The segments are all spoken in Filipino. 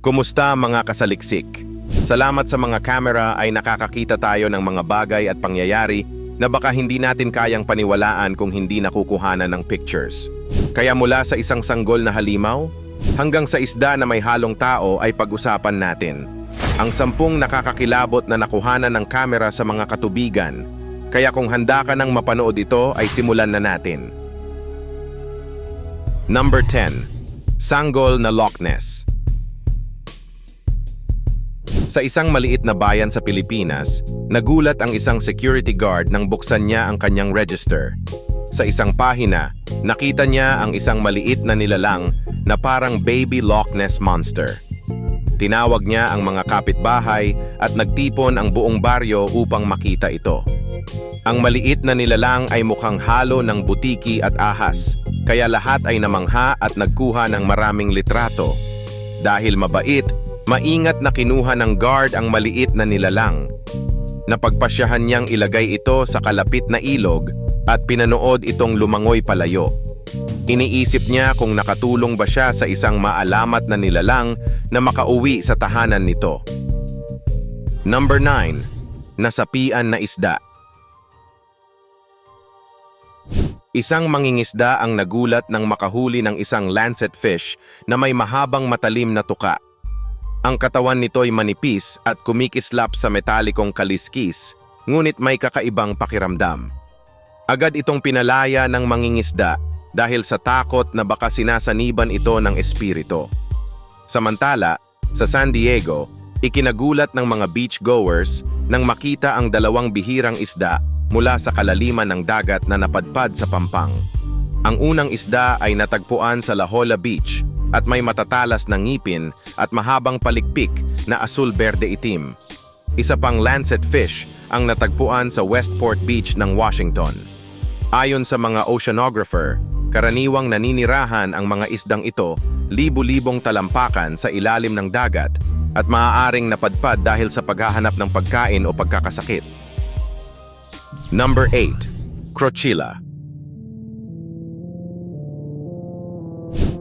Kumusta mga kasaliksik? Salamat sa mga kamera ay nakakakita tayo ng mga bagay at pangyayari na baka hindi natin kayang paniwalaan kung hindi nakukuhanan ng pictures. Kaya mula sa isang sanggol na halimaw hanggang sa isda na may halong tao ay pag-usapan natin. Ang sampung nakakakilabot na nakuhanan ng kamera sa mga katubigan. Kaya kung handa ka nang mapanood ito ay simulan na natin. Number 10. Sanggol na Loch Ness Sa isang maliit na bayan sa Pilipinas, nagulat ang isang security guard nang buksan niya ang kanyang register. Sa isang pahina, nakita niya ang isang maliit na nilalang na parang baby Loch Ness Monster. Tinawag niya ang mga kapitbahay at nagtipon ang buong baryo upang makita ito. Ang maliit na nilalang ay mukhang halo ng butiki at ahas, kaya lahat ay namangha at nagkuha ng maraming litrato. Dahil mabait, maingat na kinuha ng guard ang maliit na nilalang. Napagpasyahan niyang ilagay ito sa kalapit na ilog at pinanood itong lumangoy palayo. Iniisip niya kung nakatulong ba siya sa isang maalamat na nilalang na makauwi sa tahanan nito. Number 9. Nasapian na isda Isang mangingisda ang nagulat nang makahuli ng isang lancet fish na may mahabang matalim na tuka. Ang katawan nito'y manipis at kumikislap sa metalikong kaliskis, ngunit may kakaibang pakiramdam. Agad itong pinalaya ng mangingisda dahil sa takot na baka sinasaniban ito ng espirito. Samantala, sa San Diego, ikinagulat ng mga beachgoers nang makita ang dalawang bihirang isda mula sa kalaliman ng dagat na napadpad sa pampang. Ang unang isda ay natagpuan sa La Jolla Beach at may matatalas na ngipin at mahabang palikpik na asul-berde itim. Isa pang lancet fish ang natagpuan sa Westport Beach ng Washington. Ayon sa mga oceanographer, karaniwang naninirahan ang mga isdang ito libu-libong talampakan sa ilalim ng dagat at maaaring napadpad dahil sa paghahanap ng pagkain o pagkakasakit. Number 8. Crochilla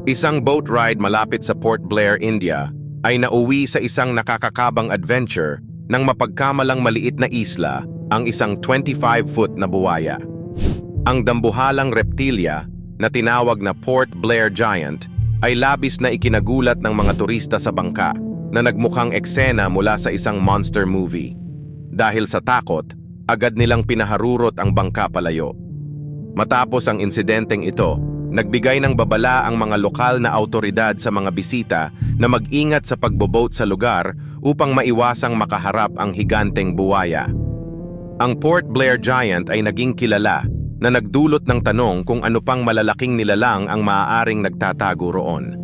Isang boat ride malapit sa Port Blair, India ay nauwi sa isang nakakakabang adventure nang mapagkamalang maliit na isla ang isang 25-foot na buwaya. Ang dambuhalang reptilya na tinawag na Port Blair Giant ay labis na ikinagulat ng mga turista sa bangka na nagmukhang eksena mula sa isang monster movie. Dahil sa takot, agad nilang pinaharurot ang bangka palayo. Matapos ang insidenteng ito, nagbigay ng babala ang mga lokal na autoridad sa mga bisita na mag-ingat sa pagboboat sa lugar upang maiwasang makaharap ang higanteng buwaya. Ang Port Blair Giant ay naging kilala na nagdulot ng tanong kung ano pang malalaking nilalang ang maaaring nagtatago roon.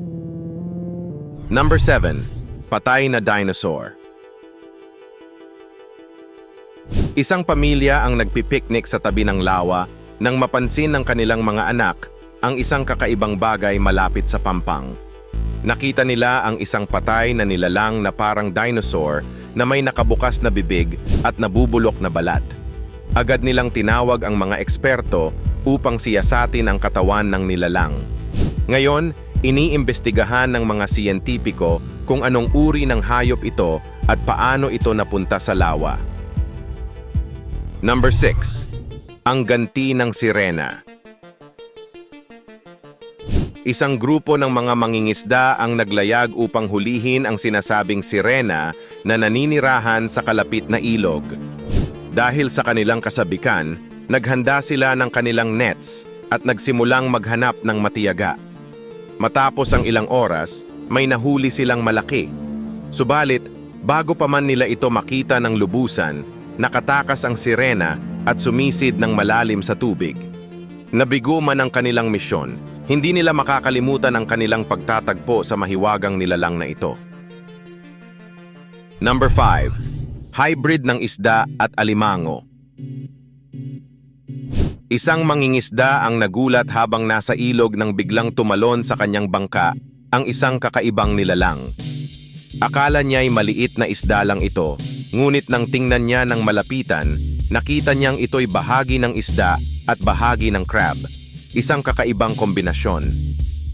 Number 7. Patay na dinosaur Isang pamilya ang nagpipiknik sa tabi ng lawa nang mapansin ng kanilang mga anak ang isang kakaibang bagay malapit sa pampang. Nakita nila ang isang patay na nilalang na parang dinosaur na may nakabukas na bibig at nabubulok na balat. Agad nilang tinawag ang mga eksperto upang siyasatin ang katawan ng nilalang. Ngayon, iniimbestigahan ng mga siyentipiko kung anong uri ng hayop ito at paano ito napunta sa lawa. Number 6. Ang ganti ng sirena. Isang grupo ng mga mangingisda ang naglayag upang hulihin ang sinasabing sirena na naninirahan sa kalapit na ilog. Dahil sa kanilang kasabikan, naghanda sila ng kanilang nets at nagsimulang maghanap ng matiyaga. Matapos ang ilang oras, may nahuli silang malaki. Subalit, bago pa man nila ito makita ng lubusan, nakatakas ang sirena at sumisid ng malalim sa tubig. Nabigo man ang kanilang misyon, hindi nila makakalimutan ang kanilang pagtatagpo sa mahiwagang nilalang na ito. Number 5. Hybrid ng isda at alimango. Isang mangingisda ang nagulat habang nasa ilog nang biglang tumalon sa kanyang bangka ang isang kakaibang nilalang. Akala niya'y maliit na isda lang ito, ngunit nang tingnan niya ng malapitan, nakita niyang ito'y bahagi ng isda at bahagi ng crab. Isang kakaibang kombinasyon.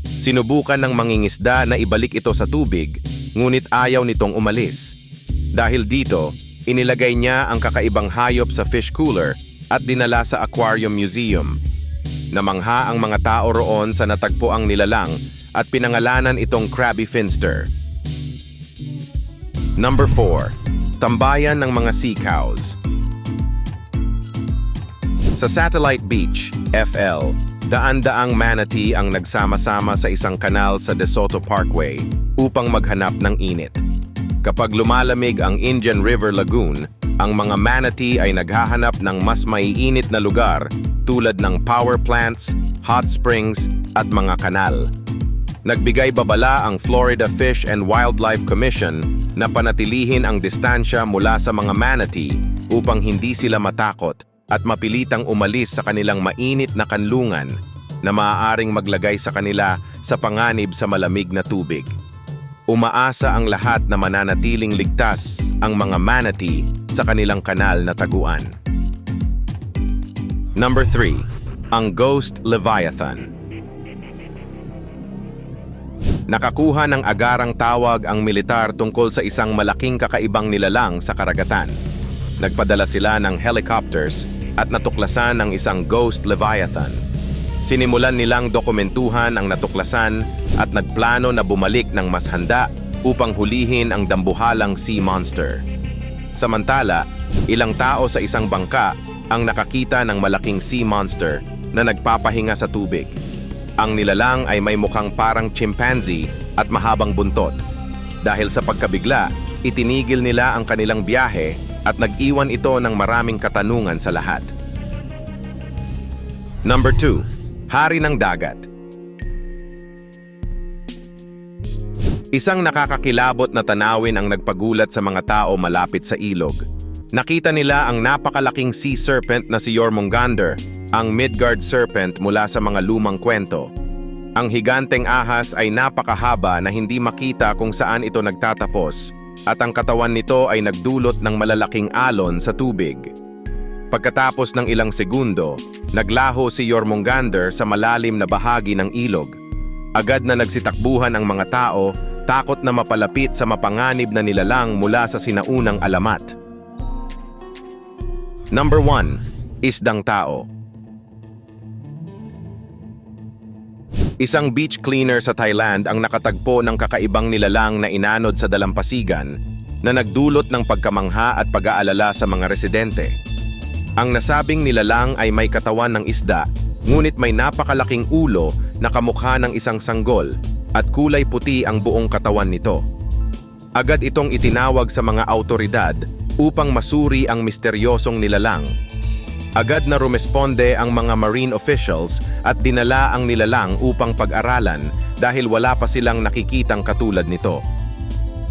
Sinubukan ng mangingisda na ibalik ito sa tubig, ngunit ayaw nitong umalis. Dahil dito, inilagay niya ang kakaibang hayop sa fish cooler at dinala sa Aquarium Museum. Namangha ang mga tao roon sa natagpo ang nilalang at pinangalanan itong Krabby Finster. Number 4. Tambayan ng mga sea cows. Sa Satellite Beach, FL, daan-daang manatee ang nagsama-sama sa isang kanal sa De Soto Parkway upang maghanap ng init. Kapag lumalamig ang Indian River Lagoon, ang mga manatee ay naghahanap ng mas maiinit na lugar tulad ng power plants, hot springs at mga kanal. Nagbigay babala ang Florida Fish and Wildlife Commission na panatilihin ang distansya mula sa mga manatee upang hindi sila matakot at mapilitang umalis sa kanilang mainit na kanlungan na maaaring maglagay sa kanila sa panganib sa malamig na tubig. Umaasa ang lahat na mananatiling ligtas ang mga manatee sa kanilang kanal na taguan. Number 3. Ang Ghost Leviathan Nakakuha ng agarang tawag ang militar tungkol sa isang malaking kakaibang nilalang sa karagatan. Nagpadala sila ng helicopters at natuklasan ang isang Ghost Leviathan. Sinimulan nilang dokumentuhan ang natuklasan at nagplano na bumalik ng mas handa upang hulihin ang dambuhalang sea monster. Samantala, ilang tao sa isang bangka ang nakakita ng malaking sea monster na nagpapahinga sa tubig. Ang nilalang ay may mukhang parang chimpanzee at mahabang buntot. Dahil sa pagkabigla, itinigil nila ang kanilang biyahe at nag-iwan ito ng maraming katanungan sa lahat. Number 2. Hari ng Dagat Isang nakakakilabot na tanawin ang nagpagulat sa mga tao malapit sa ilog. Nakita nila ang napakalaking sea serpent na si Jormungandr, ang Midgard serpent mula sa mga lumang kwento. Ang higanteng ahas ay napakahaba na hindi makita kung saan ito nagtatapos at ang katawan nito ay nagdulot ng malalaking alon sa tubig. Pagkatapos ng ilang segundo, naglaho si Jormungandr sa malalim na bahagi ng ilog. Agad na nagsitakbuhan ang mga tao, takot na mapalapit sa mapanganib na nilalang mula sa sinaunang alamat. Number 1. Isdang Tao Isang beach cleaner sa Thailand ang nakatagpo ng kakaibang nilalang na inanod sa dalampasigan na nagdulot ng pagkamangha at pag-aalala sa mga residente. Ang nasabing nilalang ay may katawan ng isda, ngunit may napakalaking ulo na kamukha ng isang sanggol at kulay puti ang buong katawan nito. Agad itong itinawag sa mga autoridad upang masuri ang misteryosong nilalang. Agad na rumesponde ang mga marine officials at dinala ang nilalang upang pag-aralan dahil wala pa silang nakikitang katulad nito.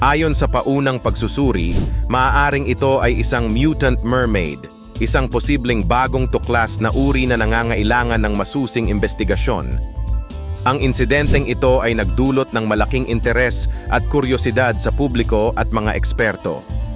Ayon sa paunang pagsusuri, maaaring ito ay isang mutant mermaid, isang posibleng bagong tuklas na uri na nangangailangan ng masusing investigasyon. Ang insidenteng ito ay nagdulot ng malaking interes at kuryosidad sa publiko at mga eksperto.